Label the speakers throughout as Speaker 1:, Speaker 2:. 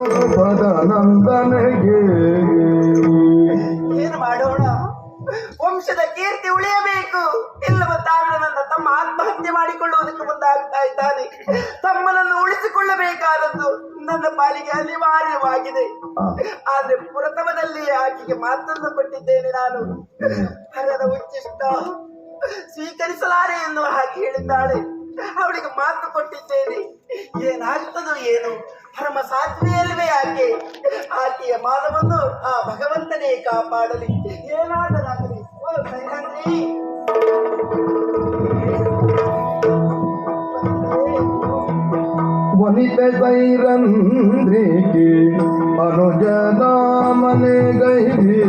Speaker 1: ನಂದನೆಗೆ
Speaker 2: ಏನು ಮಾಡೋಣ? ವಂಶದ ಕೀರ್ತಿ ಉಳಿಯಬೇಕು. ಇಲ್ಲವ ನನ್ನ ತಮ್ಮ ಆತ್ಮಹತ್ಯೆ ಮಾಡಿಕೊಳ್ಳುವುದಕ್ಕೆ ಮುಂದಾಗ್ತಾ ಇದ್ದಾನೆ. ತಮ್ಮನನ್ನು ಉಳಿಸಿಕೊಳ್ಳಬೇಕಾದದ್ದು ನನ್ನ ಪಾಲಿಗೆ ಅನಿವಾರ್ಯವಾಗಿದೆ. ಆದ್ರೆ ಪ್ರಥಮದಲ್ಲಿ ಆಕೆಗೆ ಮಾತನ್ನು ಕೊಟ್ಟಿದ್ದೇನೆ ನಾನು. ಹರದ ಉಚ್ಚಿಷ್ಟ ಸ್ವೀಕರಿಸಲಾರೆ ಎಂದು ಹಾಗೆ ಹೇಳಿದ್ದಾಳೆ. ಅವಳಿಗೆ ಮಾತು ಕೊಟ್ಟಿದ್ದೇನೆ. ಏನಾಗ್ತದೋ ಏನು. ಪರಮ ಸಾಧ್ವಿಯಲ್ವೇ ಆಕೆ ಆಕೆಯ ಮಾನವನ್ನು ಆ ಭಗವಂತನೇ ಕಾಪಾಡಲಿ. ಏನಾದರಾಗಲಿ ಓ ಸಹ್ಯಾದ್ರಿ.
Speaker 1: ವನಿತೆ ಸೈರಂದ್ರಿಗೆ ಅನುಜನ ಮನೆ ಗೈರಿಗೆ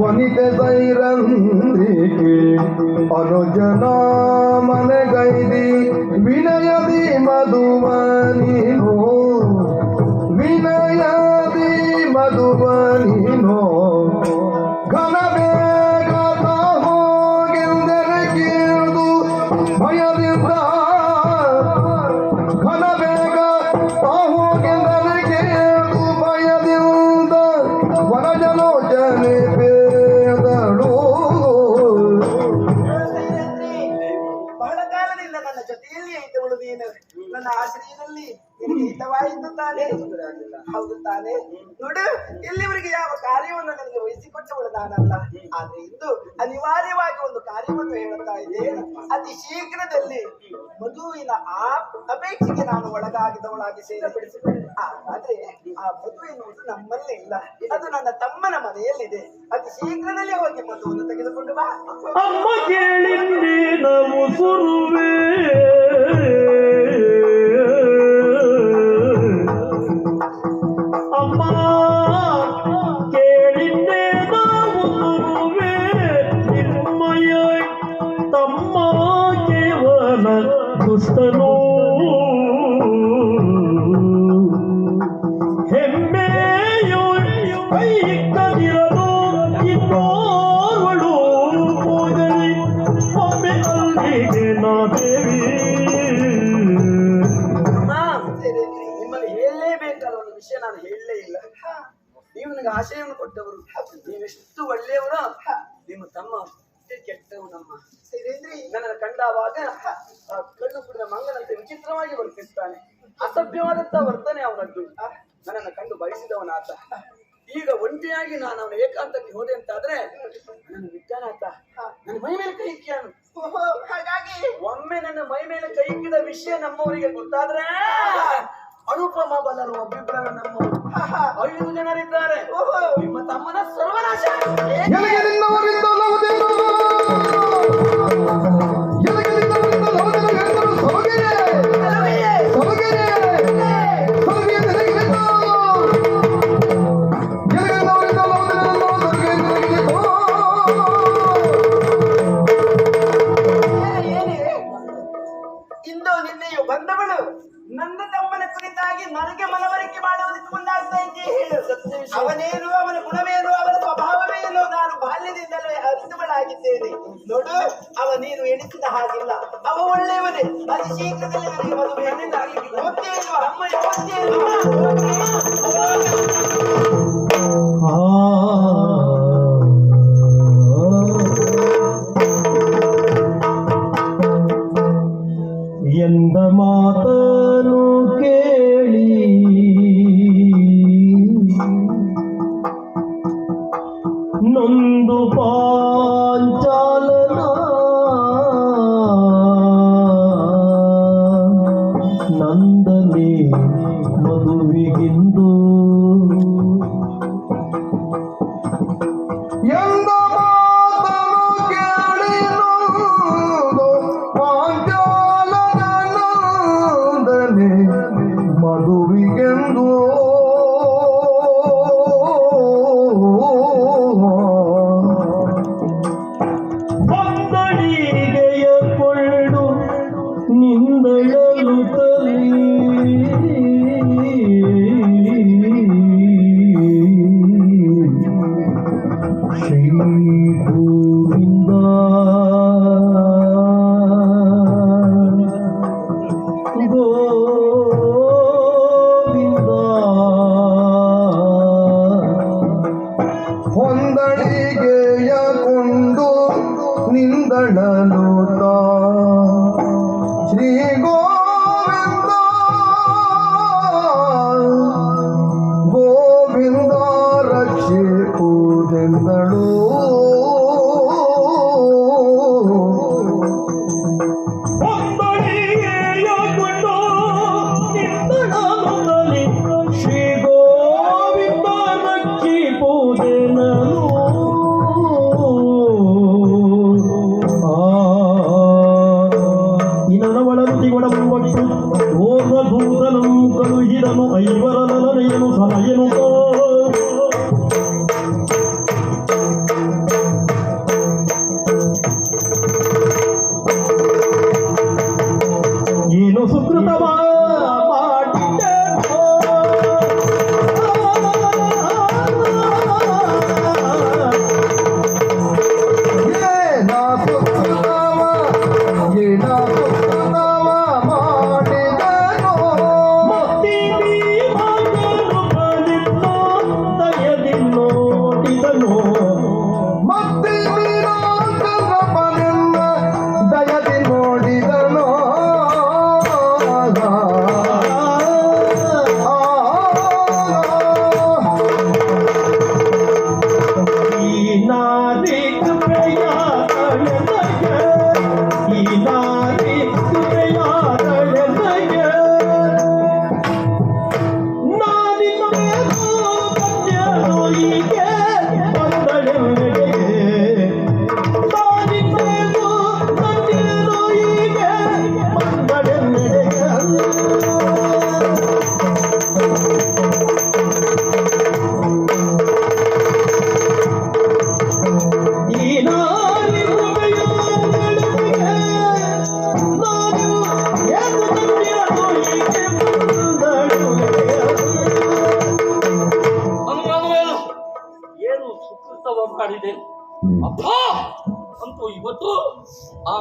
Speaker 1: ವನಿತೆ ಸೈರಂದ್ರಿಗೆ ಅನುಜನ
Speaker 2: Ibrahim. ಹೌದು ತಾನೇ ನೋಡು, ಇಲ್ಲಿವರೆಗೆ ಯಾವ ಕಾರ್ಯವನ್ನು ನನಗೆ ವಹಿಸಿಕೊಟ್ಟವಳು ನಾನಲ್ಲ. ಆದ್ರೆ ಇಂದು ಅನಿವಾರ್ಯವಾಗಿ ಒಂದು ಕಾರ್ಯವನ್ನು ಹೇಳುತ್ತಾ ಇದೆ ಅತಿ ಶೀಘ್ರದಲ್ಲಿ ಮಧುವಿನ ಆ ಅಪೇಕ್ಷೆಗೆ ನಾನು ಒಳಗಾಗಿದವಳಾಗಿ ಸೇರಿಪಡಿಸಿಕೊಂಡೆ ಆದ್ರೆ ಆ ಮಧು ಎನ್ನುವುದು ನಮ್ಮಲ್ಲೇ ಇಲ್ಲ. ಅದು ನನ್ನ ತಮ್ಮನ ಮನೆಯಲ್ಲಿದೆ. ಅತಿ ಶೀಘ್ರದಲ್ಲಿ ಹೋಗಿ ಮಧುವನ್ನು ತೆಗೆದುಕೊಂಡು ಬಾ.
Speaker 3: ಅಮ್ಮ ಕೇಳಿದ್ದೆ
Speaker 2: ನನಗೆ ಆಶಯವನ್ನು ಕೊಟ್ಟವರು. ನೀವೆಷ್ಟು ಒಳ್ಳೆಯವರು ನಿಮ್ಮ ತಮ್ಮ ಅಷ್ಟೇ ಕೆಟ್ಟವನಮ್ಮ ನನ್ನ ಕಂಡಾವಾಗ ಆ ಕಣ್ಣು ಕುಡಿದ ಮಂಗನಂತೆ ವಿಚಿತ್ರವಾಗಿ ವರ್ತಿಸ್ತಾನೆ. ಅಸಭ್ಯವಾದಂತ ವರ್ತನೆ ಅವನದ್ದು. ನನ್ನನ್ನು ಕಂಡು ಬಯಸಿದವನಾತ ಈಗ ಒಂಟಿಯಾಗಿ ನಾನು ಅವನ ಏಕಾಂತಕ್ಕೆ ಹೋದೆ ಅಂತಾದ್ರೆ ನನ್ನ ವಿಜ್ಞಾನಾತ ನನ್ನ ಮೈ ಮೇಲೆ ಕೈ ಇಕ್ಕಿಯಾನು. ಹಾಗಾಗಿ ಒಮ್ಮೆ ನನ್ನ ಮೈ ಮೇಲೆ ಕೈ ಇಕ್ಕಿದ ವಿಷಯ ನಮ್ಮವರಿಗೆ ಗೊತ್ತಾದ್ರೆ ಅನುಪಮ ಬಲರು ಒಬ್ಬಿಬ್ಬರ ನಮ್ಮವರು ಐದು ಜನರಿದ್ದಾರೆ. ನಿಮ್ಮ ತಮ್ಮನ ಸರ್ವನಾಶ. ಅರಿತವಳಾಗಿದ್ದೇನೆ ನೋಡು, ಅವ ನೀನು ಎಣಿಸಿದ ಹಾಗಿಲ್ಲ. ಅವ ಒಳ್ಳೆಯವನೇ. ಅತಿ ಶೀಘ್ರದಲ್ಲಿ ನನಗೆ ಮದುವೆ ಯೋಗ್ಯ ಇಲ್ವಾ ಅಮ್ಮ ಯಾವತ್ತೇ ಇಲ್ವಾ
Speaker 3: ನಂದನೆ ಮದುವಿಗಿಂದು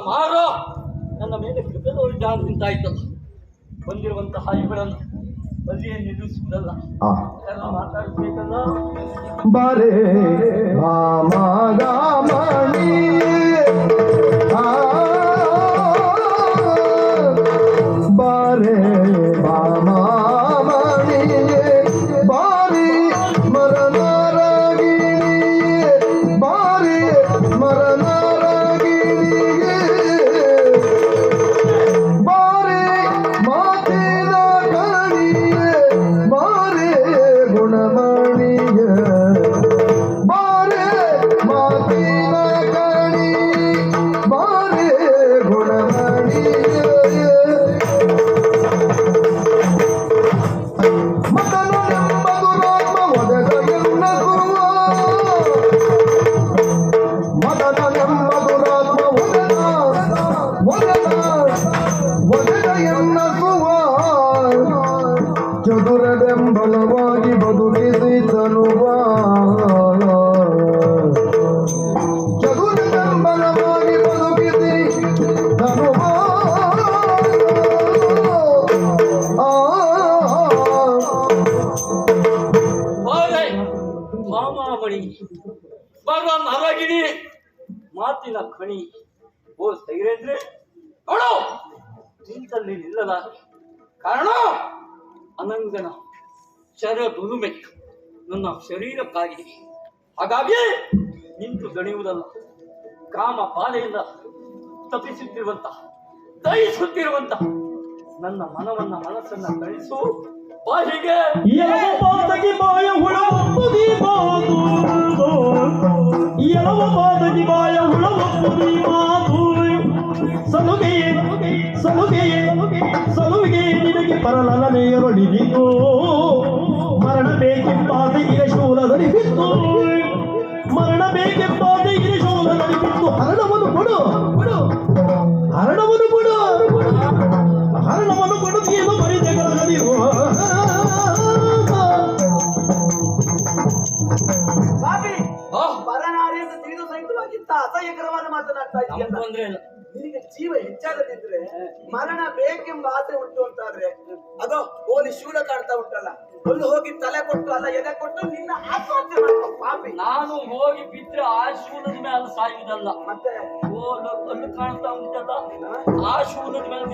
Speaker 4: ಮಾರ. ನನ್ನ ಮೇಲೆ ಕೃಪೆ ತೋರಿದ್ದಾನೆ ನಿಂತಾಯ್ತಲ್ಲ. ಬಂದಿರುವಂತಹ ಇವುಗಳನ್ನು ಬಲ್ಲಿಯೇ ನಿಲ್ಲಿಸುವುದಲ್ಲ. ಎಲ್ಲ ಮಾತಾಡಬೇಕಲ್ಲ.
Speaker 1: ಬರೆ
Speaker 4: ಖಣಿ ಓ ಸೈರೇಂದ್ರೆ ನೋಡು ನಿಂತಲ್ಲಿ ನಿಲ್ಲದ ಕಾರಣ ಅನಂಗನ ಶರ ದುಲುಮೆ ನನ್ನ ಶರೀರಕ್ಕಾಗಿ ಹಾಗಾಗಿ ನಿಂತು ದಣಿಯುವುದಲ್ಲ. ಕಾಮ ಬಾಧೆಯಿಂದ ತಪ್ಪಿಸುತ್ತಿರುವಂತ ದಯಿಸುತ್ತಿರುವಂತ ನನ್ನ ಮನವನ್ನ, ಮನಸ್ಸನ್ನ ಕಳಿಸು. ಬಾಹಿಗೆ
Speaker 3: ಎಲವ ಪಾದಗಿ ಬಾಯ ಮಾತು. ಎಲವ ಪಾದಗಿ ಬಾಯ ಮಾತು. ಸಲುಗೆಯೇ ಸಲುಗೆಯೇ ಸಲುಗೆ ನಿನಗೆ ಪರಲನೆಯರೊಳಿದಿತು ಮರಣ ಬೇಕೆಂಬಾದ ಇರ ಶೂಲದಲ್ಲಿ ಬಿತ್ತು. ಮರಣ ಬೇಕೆಂಬಾದ ಶೂಲದಲ್ಲಿ ಬಿತ್ತು. ಹರಣವನ್ನು ಕೊಡು.
Speaker 2: ಸಹಿತವಾಗಿತ್ತ ಅಸಹ್ಯಕರವಾದ ಮಾತನಾಡ್ತಾ
Speaker 4: ನಮ್ಗೆ
Speaker 2: ಇದೆಯಲ್ಲ?
Speaker 4: ತೊಂದ್ರೆ ಇಲ್ಲ
Speaker 2: ನಿನಗೆ ಜೀವ ಹೆಚ್ಚಾಗದಿದ್ರೆ ಮರಣ ಬೇಕೆಂಬ ಆಸೆ ಉಂಟು ಅಂತಾದ್ರೆ ಅದೋ ಓಲಿ ಶೂಲ ಕಾಡ್ತಾ ಉಂಟಲ್ಲ? ಒಂದು ಹೋಗಿ ತಲೆ ಕೊಟ್ಟು ಅಲ್ಲ ಎದೆ ಕೊಟ್ಟು ನಿನ್ನ ಆತ್ಮಹತ್ಯೆ ಮಾಡ್ಕೊ ಪಾಪಿ.
Speaker 4: ನಾನು ಹೋಗಿ ಬಿದ್ರೆ ಆ ಶೂಲದ ಮೇಲೆ ಸಾಯುವುದಲ್ಲ.
Speaker 2: ಮತ್ತೆ?
Speaker 4: ಓ ಅಲ್ಲಿ ಕಾಣ್ತಾ ಉಂಟಲ್ಲ. ಆ ಶೂಲದ ಮೇಲೆ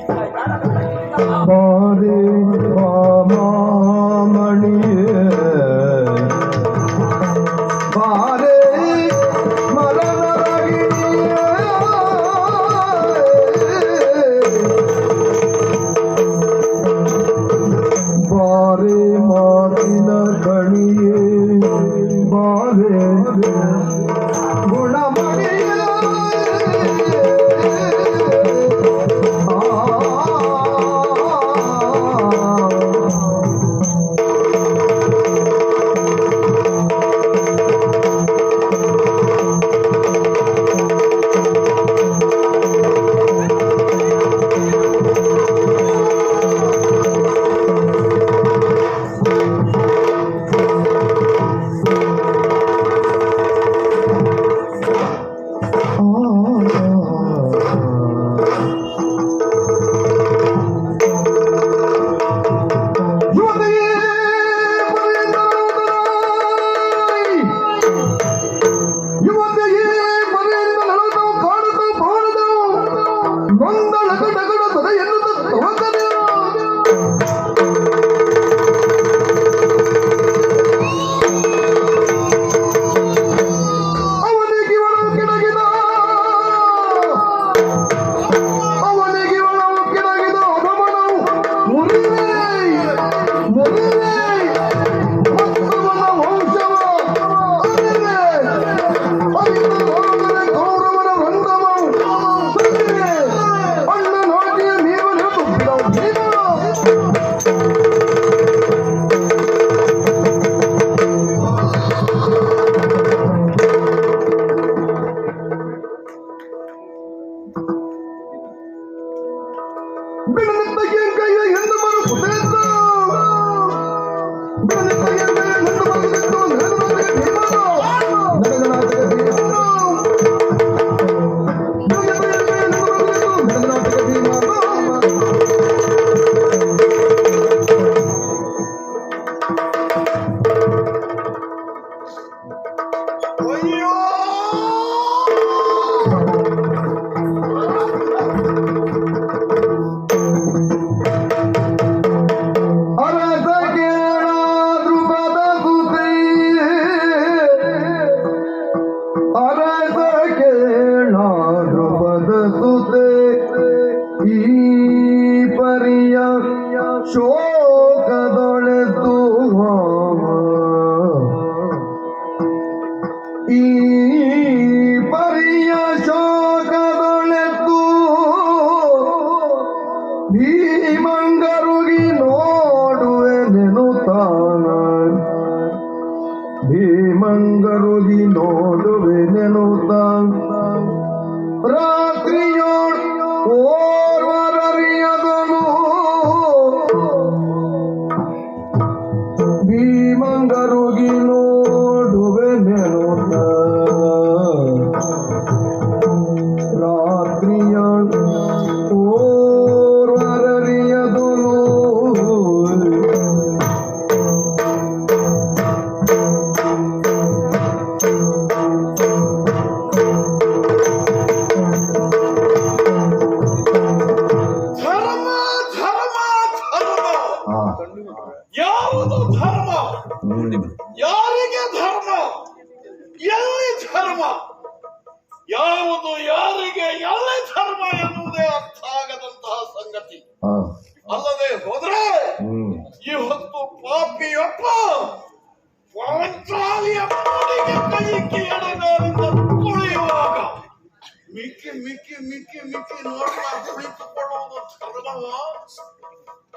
Speaker 1: ಭೀಮಂಗರುಗಿ ನೋಡುವೆ ನೆನುತ್ತಾನ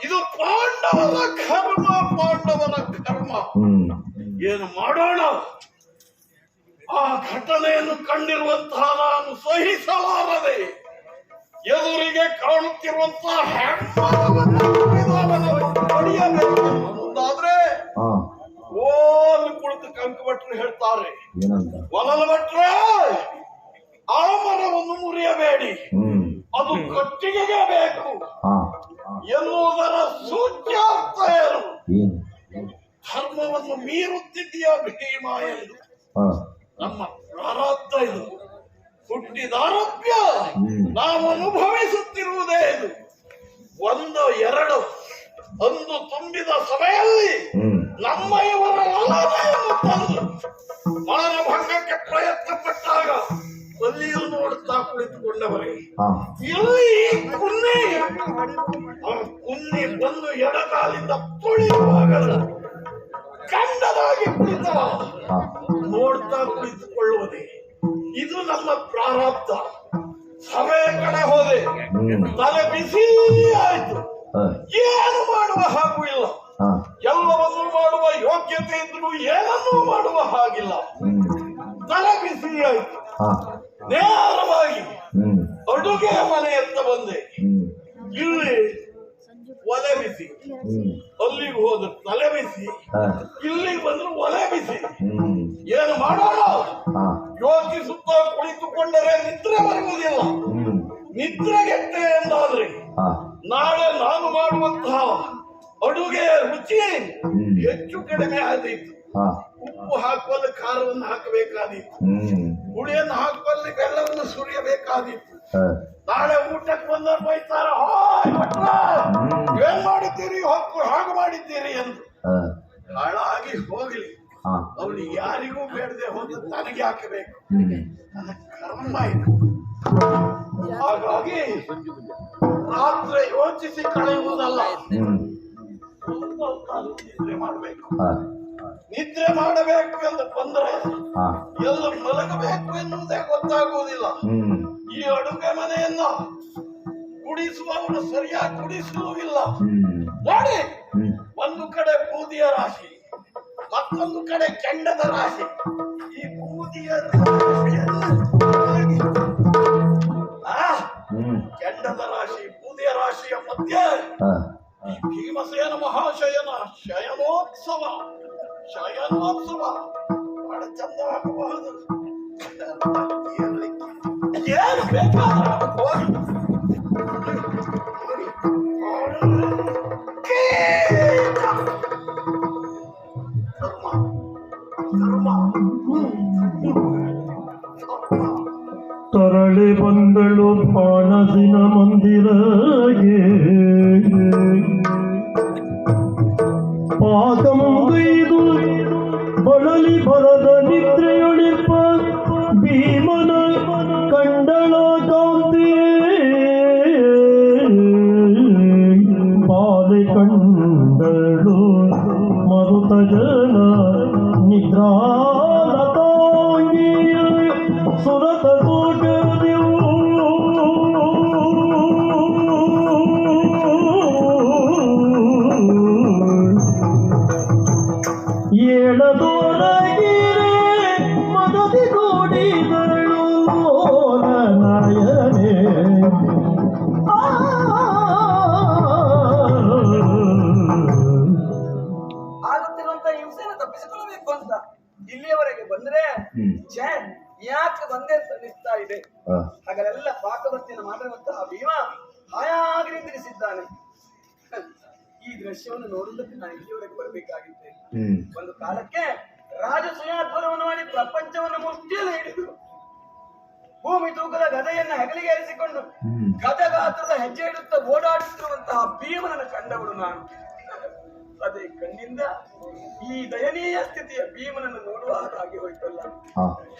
Speaker 5: ಇದು ಪಾಂಡವರ ಕರ್ಮ ಪಾಂಡವರ ಕರ್ಮ. ಏನು ಮಾಡೋಣ? ಆ ಘಟನೆಯನ್ನು ಕಂಡಿರುವಂತಹ ನಾನು ಸಹಿಸಲಾರದೆ. ಎದುರಿಗೆ ಕಾಣುತ್ತಿರುವಂತಹ
Speaker 1: ಆ,
Speaker 5: ಓಲ್ ಕುಳಿತು ಕಂಕ ಭಟ್ರು ಹೇಳ್ತಾರೆ ಒಲಲ ಭಟ್ರೆ ಆ ಮರವನ್ನು ಮುರಿಯಬೇಡಿ. ಅದು ಕಟ್ಟಿಗೆಗೆ ಬೇಕು. ಎನ್ನುವುದರ ಸೂಚ್ಯಾರ್ಥ ಏನು? ಧರ್ಮವನ್ನು ಮೀರುತ್ತಿದೆಯಾ ಭೀಮ ಎಂದು. ನಮ್ಮ ಪ್ರಾರಬ್ಧ ಇದು. ಹುಟ್ಟಿದಾರಭ್ಯ. ನಾವು ಅನುಭವಿಸುತ್ತಿರುವುದೇ ಇದು. ಒಂದು ಎರಡು ಅಂದು ತುಂಬಿದ ಸಭೆಯಲ್ಲಿ ನಮ್ಮ ಇವರ ಲಲನೆಯನ್ನು ತಂದು ಮಾನಭಂಗಕ್ಕೆ ಪ್ರಯತ್ನ ಪಟ್ಟಾಗ ಅಲ್ಲಿಯೂ ನೋಡುತ್ತಾ ಕುಳಿತುಕೊಂಡವರೇ ಇಲ್ಲಿ ಕುನ್ನಿ ಬಂದು ಎಡಕಾಲಿಂದ ತುಳಿಯುವಾಗ ಕಂಡದಾಗಿ
Speaker 1: ಕುಳಿತ
Speaker 5: ನೋಡ್ತಾ ಕುಳಿತುಕೊಳ್ಳುವುದೇ ಇದು ನಮ್ಮ ಪ್ರಾರಬ್ಧ. ಸಭೆ ಕಡೆ ಹೋದೆ. ತಲೆ ಬಿಸಿ ಆಯ್ತು. ಏನು ಮಾಡುವ ಹಾಗೂ ಇಲ್ಲ. ಎಲ್ಲವನ್ನೂ ಮಾಡುವ ಯೋಗ್ಯತೆ ಇದ್ರೂ ಏನನ್ನೂ ಮಾಡುವ ಹಾಗಿಲ್ಲ. ತಲೆ ಬಿಸಿ ಆಯ್ತು. ನೇರವಾಗಿ ಅಡುಗೆ ಮನೆಯತ್ತ ಬಂದೆ. ಇಲ್ಲಿ ಒಲೆ ಬಿಸಿ. ಅಲ್ಲಿಗೆ ಹೋದ್ರು ತಲೆ ಬಿಸಿ. ಇಲ್ಲಿಗೆ ಬಂದ್ರು ಒಲೆ ಬಿಸಿ. ಏನು ಮಾಡೋಣ?
Speaker 1: ಯೋಚಿ
Speaker 5: ಸುತ್ತ ಕುಳಿತುಕೊಂಡರೆ ನಿದ್ರೆ ಬರುವುದಿಲ್ಲ.
Speaker 1: ನಿದ್ರೆ
Speaker 5: ನಿದ್ರೆಗೆಟ್ಟೆ ಎಂದಾದ್ರೆ ನಾಳೆ ನಾನು ಮಾಡುವಂತಹ ಅಡುಗೆ ರುಚಿ ಹೆಚ್ಚು ಕಡಿಮೆ
Speaker 1: ಆದಿತ್ತು
Speaker 5: ಉಪ್ಪು ಹಾಕುವಲ್ಲ ಖಾರವನ್ನು
Speaker 1: ಹಾಕಬೇಕಾದಿತ್ತು
Speaker 5: ಹುಳಿಯನ್ನು ಹಾಕುವಲ್ಲಿ ಬೆಲ್ಲವನ್ನು ಸುರಿಯಬೇಕಾದೀತು.
Speaker 1: ಆ,
Speaker 5: ನಾಳೆ ಊಟಕ್ಕೆ ಬಂದವರು ಬೈತಾರ "ಹಾಯ್ ಭಟ್ರ, ಏನ್ ಮಾಡಿದ್ದೀರಿ? ಹೊಕ್ಕು ಹಾಗೆ ಮಾಡಿದ್ದೀರಿ ಎಂದು. ಹಾಳಾಗಿ ಹೋಗಲಿ. ಅವನು ಯಾರಿಗೂ ಬೇಡದೆ ಹೋದ ತನಗೆ ಹಾಕಬೇಕು. ನನ್ನ ಕರ್ಮ ಇದು. ಹಾಗಾಗಿ ರಾತ್ರಿ ಯೋಚಿಸಿ ಕಳೆಯುವುದಲ್ಲ.
Speaker 1: ಹ್ಮ್ ಹಾ.
Speaker 5: ನಿದ್ರೆ ಮಾಡಬೇಕು ಎಂದು ಬಂದರೆ ಎಲ್ಲ ಮಲಗಬೇಕು ಎನ್ನುವುದೇ ಗೊತ್ತಾಗುವುದಿಲ್ಲ. ಈ ಅಡುಗೆ ಮನೆಯನ್ನು ಕುಡಿಸುವವರು ಸರಿಯಾಗಿ ಕುಡಿಸುವುದಿಲ್ಲ. ನೋಡಿ ಒಂದು ಕಡೆ ಬೂದಿಯ ರಾಶಿ ಮತ್ತೊಂದು ಕಡೆ ಕೆಂಡದ ರಾಶಿ. ಈ ಬೂದಿಯ ಕೆಂಡದ ರಾಶಿ ಬೂದಿಯ ರಾಶಿಯ ಮಧ್ಯೆ
Speaker 6: Kima sayana maha şayana,
Speaker 3: şayan ok sava, şayan ok sava.
Speaker 1: Bana
Speaker 3: çanda akı bahadır. Yer bekar, akı.
Speaker 1: ಹ,
Speaker 3: ಈ ದೃಶ್ಯವನ್ನು ನೋಡುವುದಕ್ಕೆ ನಾನು ಇಲ್ಲಿವರೆಗೆ ಬರಬೇಕಾಗಿದ್ದೆ ಒಂದು ಕಾಲಕ್ಕೆ ರಾಜಸುಯಾಧ್ವರವನ್ನು ಮಾಡಿ ಪ್ರಪಂಚವನ್ನು ಮುಷ್ಟಿಯಲ್ಲಿ ಹಿಡಿದು ಭೂಮಿ ತೂಕದ ಗದೆಯನ್ನು ಹೆಗಲಿಗೆ ಏರಿಸಿಕೊಂಡು ಗದ ಗಾತ್ರದ ಹೆಜ್ಜೆ ಇಡುತ್ತಾ ಓಡಾಡುತ್ತಿರುವಂತಹ ಭೀಮನನ್ನು ಕಂಡವಳು ನಾನು. ಅದೇ ಕಣ್ಣಿಂದ ಈ ದಯನೀಯ ಸ್ಥಿತಿಯ ಭೀಮನನ್ನು ನೋಡುವ ಹಾಗೆ ಹೋಯ್ತಲ್ಲ.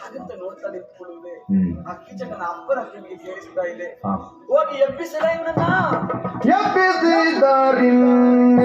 Speaker 3: ಹಾಗಂತ ನೋಡ್ತಾ ನಿಂತ್ಕೊಳ್ಳುವುದೇ ಆ ಕೀಚಕನ ಅಪ್ಪನ ಕಿವಿಗೆ ಕೇಳಿಸ್ತಾ ಇದೆ. ಹೋಗಿ ಎಬ್ಬಿಸಲ ಇವನನ್ನ
Speaker 1: ಎಬ್ಬಿಸಿದರಿಂದ